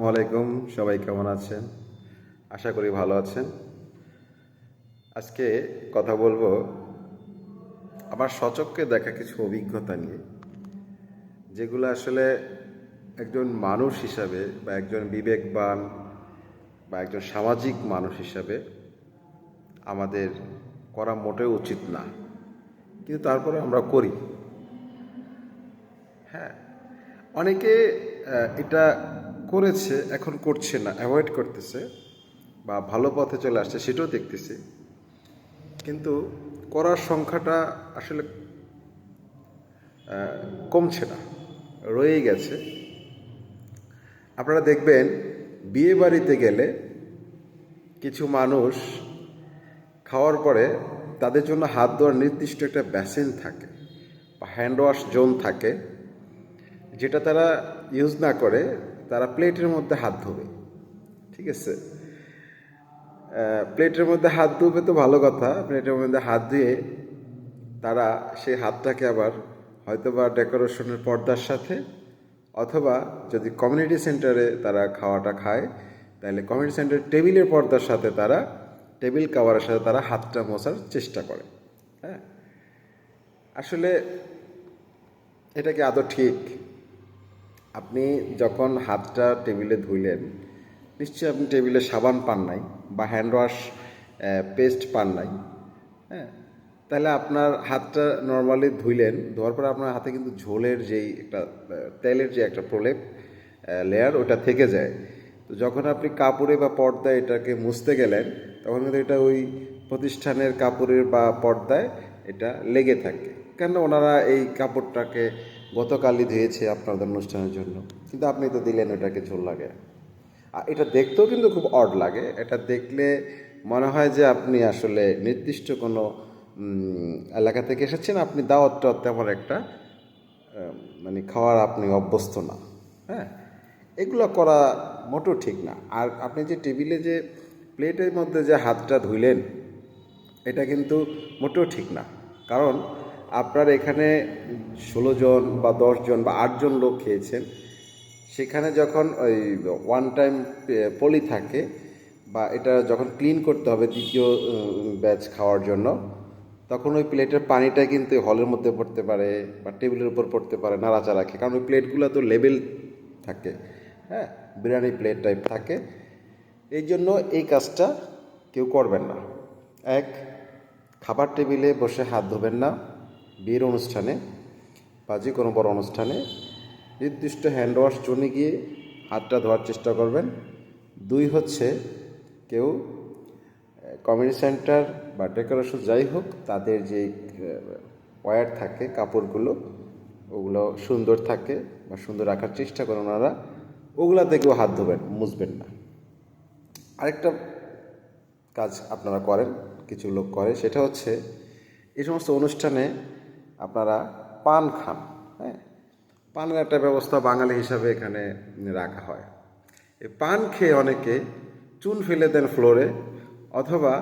ওয়ালাইকুম সবাই কেমন আছেন? আশা করি ভালো আছেন। আজকে কথা বলব আমার সচককে দেখা কিছু অভিজ্ঞতা নিয়ে, যেগুলো আসলে একজন মানুষ হিসাবে বা একজন বিবেকবান বা একজন সামাজিক মানুষ হিসাবে আমাদের করা মোটেও উচিত না। কিন্তু তারপরে আমরা করি। হ্যাঁ অনেকে এটা করেছে, এখন করছে না অ্যাভয়েড করতেছে বা ভালো পথে চলে আসছে সেটাও দেখতেছি। কিন্তু করার সংখ্যাটা আসলে কমছে না, রয়েই গেছে। আপনারা দেখবেন, বিয়ে বাড়িতে গেলে কিছু মানুষ খাওয়ার পরে তাদের জন্য হাত ধোয়ার নির্দিষ্ট একটা ব্যাসিন থাকে, বা হ্যান্ড ওয়াশ জোন থাকে, যেটা তারা ইউজ না করে তারা প্লেটের মধ্যে হাত ধোবে। ঠিক আছে? প্লেটের মধ্যে হাত ধুবে তো ভালো কথা। প্লেটের মধ্যে হাত ধুয়ে তারা সেই হাতটাকে আবার হয়তো বা ডেকোরেশনের পর্দার সাথে অথবা যদি কমিউনিটি সেন্টারে তারা খাওয়াটা খায়, তাহলে কমিউনিটি সেন্টারের টেবিলের পর্দার সাথে তারা, টেবিল কাভারের সাথে তারা হাতটা মোছার চেষ্টা করে। হ্যাঁ? আসলে এটা কি আদৌ ঠিক? আপনি যখন হাতটা টেবিলে ধুইলেন, নিশ্চয়ই আপনি টেবিলে সাবান পান নাই বা হ্যান্ড ওয়াশ পেস্ট পান নাই হ্যাঁ? তাহলে আপনার হাতটা নর্মালি ধুইলেন, ধোয়ার পরে আপনার হাতে কিন্তু ঝোলের যেই একটা তেলের যে একটা প্রলেপ লেয়ার ওটা থেকে যায়। তো যখন আপনি কাপড়ে বা পর্দায় এটাকে মুছতে গেলেন, তখন কিন্তু এটা ওই প্রতিষ্ঠানের কাপড়ের বা পর্দায় এটা লেগে থাকে। কেন ওনারা এই কাপড়টাকে গতকালই ধুয়েছে আপনাদের অনুষ্ঠানের জন্য। কিন্তু আপনি তো দিলেন ওটাকে ঝোল লাগে। আর এটা দেখতেও কিন্তু খুব অড লাগে। এটা দেখলে মনে হয় যে আপনি আসলে নির্দিষ্ট কোনো এলাকা থেকে এসেছেন, আপনি দাওয়াতটা তেমন একটা মানে খাওয়ার আপনি অভ্যস্ত না। হ্যাঁ? এগুলো করা মোটেও ঠিক না। আর আপনি যে টেবিলে যে প্লেটের মধ্যে যে হাতটা ধুইলেন, এটা কিন্তু মোটেও ঠিক না। কারণ আপনার এখানে ষোলো জন বা জন বা আটজন লোক খেয়েছেন। সেখানে যখন ওই ওয়ান টাইম পলি থাকে বা এটা যখন ক্লিন করতে হবে দ্বিতীয় ব্যাচ খাওয়ার জন্য, তখন ওই প্লেটের পানিটা কিন্তু হলের মধ্যে পড়তে পারে বা টেবিলের উপর পড়তে পারে, নাড়াচাড়া খেয়ে। কারণ ওই প্লেটগুলো তো লেবেল থাকে হ্যাঁ? বিরিয়ানি প্লেট টাইপ থাকে। এই জন্য এই কাজটা কেউ করবেন না। এক, খাবার টেবিলে বসে হাত ধোবেন না। বিয়ের অনুষ্ঠানে বা যে কোনো বড় অনুষ্ঠানে নির্দিষ্ট হ্যান্ড ওয়াশ চনে গিয়ে হাতটা ধোয়ার চেষ্টা করবেন। দুই হচ্ছে কেউ কমিউনিটি সেন্টার বা ডেকোরেশন যাই হোক, তাদের যে ওয়্যার থাকে, কাপড়গুলো, ওগুলো সুন্দর থাকে বা সুন্দর রাখার চেষ্টা করেন ওনারা, ওগুলা থেকেও হাত ধোবেন, মুছবেন না। আরেকটা কাজ আপনারা করেন, কিছু লোক করে, সেটা হচ্ছে এই সমস্ত অনুষ্ঠানে আপনারা পান খান হ্যাঁ? পানের একটা ব্যবস্থা বাঙালি হিসাবে এখানে রাখা হয়। এই পান খেয়ে অনেকে চুন ফেলে দেন ফ্লোরে, অথবা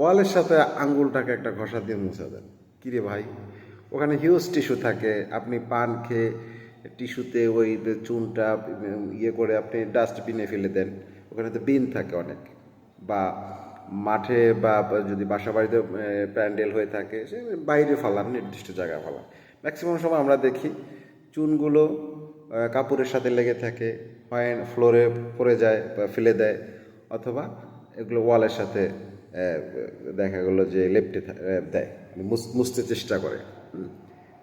ওয়ালের সাথে আঙ্গুলটাকে একটা ঘষা দিয়ে মুছে দেন। কিরে ভাই, ওখানে হিউজ টিস্যু থাকে, আপনি পান খেয়ে টিস্যুতে ওই চুনটা ইয়ে করে আপনি ডাস্টবিনে ফেলে দেন। ওখানে তো বিন থাকে অনেক, বা মাঠে বা যদি বাসা বাড়িতে প্যান্ডেল হয়ে থাকে, সে বাইরে ফালান, নির্দিষ্ট জায়গায় ফালান। ম্যাক্সিমাম সময় আমরা দেখি, চুনগুলো কাপড়ের সাথে লেগে থাকে, হয় ফ্লোরে পড়ে যায় বা ফেলে দেয়, অথবা এগুলো ওয়ালের সাথে দেখা গেলো যে লেপটে দেয় মানে মুছ- মুছতে চেষ্টা করে।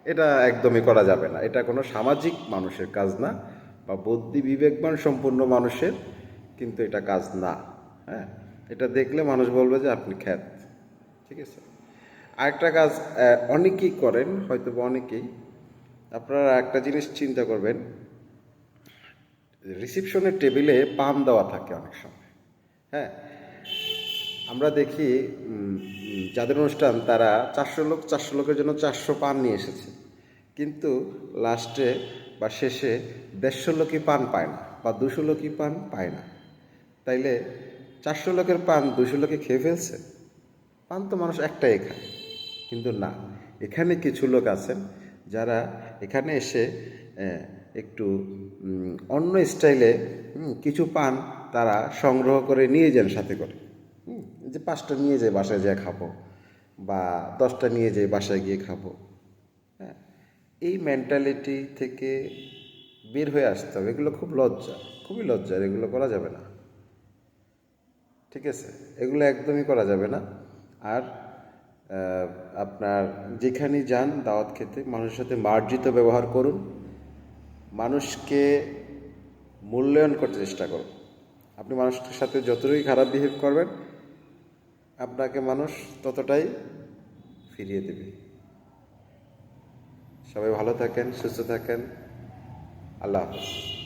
এটা একদমই করা যাবে না। এটা কোনো সামাজিক মানুষের কাজ না, বা বুদ্ধি বিবেকবান সম্পূর্ণ মানুষের কিন্তু এটা কাজ না হ্যাঁ? এটা দেখলে মানুষ বলবে যে আপনি খ্যাত। ঠিক আছে? আরেকটা কাজ অনেকেই করেন হয়তো বা অনেকেই। আপনারা একটা জিনিস চিন্তা করবেন, রিসিপশনের টেবিলে পান দেওয়া থাকে অনেক সময়। হ্যাঁ? আমরা দেখি যাদের অনুষ্ঠান তারা চারশো লোক, চারশো লোকের জন্য চারশো পান নিয়ে এসেছে। কিন্তু লাস্টে বা শেষে দেড়শো লোকই পান পায় না বা দুশো লোকই পান পায় না। তাইলে চারশো লোকের পান দুশো লোকে খেয়ে ফেলছে। পান তো মানুষ একটাই খায় কিন্তু না, এখানে কিছু লোক আছেন যারা এখানে এসে একটু অন্য স্টাইলে কিছু পান তারা সংগ্রহ করে নিয়ে যান সাথে করে। যে পাঁচটা নিয়ে যায় বাসায় যেয়ে খাব বা দশটা নিয়ে যাই বাসায় গিয়ে খাব। হ্যাঁ এই মেন্টালিটি থেকে বের হয়ে আসতে হবে। এগুলো খুব লজ্জা, খুবই লজ্জার এগুলো করা যাবে না। ঠিক আছে? এগুলো একদমই করা যাবে না। আর আপনার যেখানেই যান দাওয়াত খেতে, মানুষের সাথে মার্জিত ব্যবহার করুন। মানুষকে মূল্যায়ন করতে চেষ্টা করুন। আপনি মানুষের সাথে যতটুকুই খারাপ বিহেভ করবেন, আপনাকে মানুষ ততটাই ফিরিয়ে দেবে। সবাই ভালো থাকেন, সুস্থ থাকেন। আল্লাহ হাফেজ।